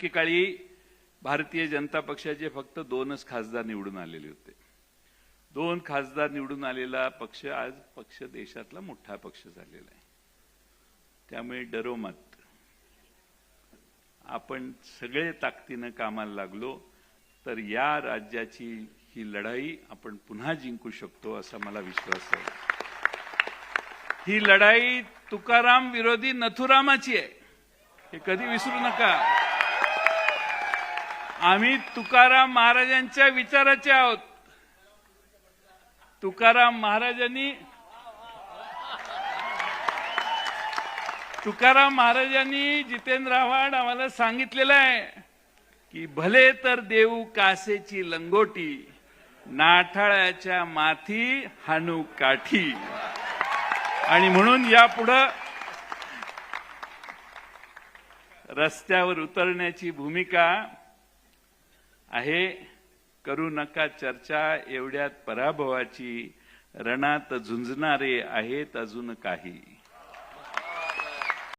एकेकाळी भारतीय जनता पक्षाचे फक्त दोनच खासदार निवडून आलेले होते. दोन खासदार निवडून आलेला पक्ष आज पक्ष देशातला मोठा पक्ष झालेला आहे. त्यामुळे डरो मत. आपण सगळे ताकदीनं कामाला लागलो तर या राज्याची ही लढाई आपण पुन्हा जिंकू शकतो असा मला विश्वास आहे. ही लढाई तुकाराम विरोधी नथुरामाची आहे. हे कधी विसरू नका. आम्ही तुकाराम महाराजांच्या विचाराचे आहोत. तुकाराम महाराजांनी तुकाराम महाराजांनी जितेंद्र आव्हाड आम्हाला सांगितलेलं आहे की भले तर देऊ कासेची लंगोटी नाठाळ्याच्या माथी हानू काठी. आणि म्हणून यापुढं रस्त्यावर उतरण्याची भूमिका आहे. करू नका चर्चा एवढ्यात पराभवाची रणात झुंजणारे आहेत अजून काही.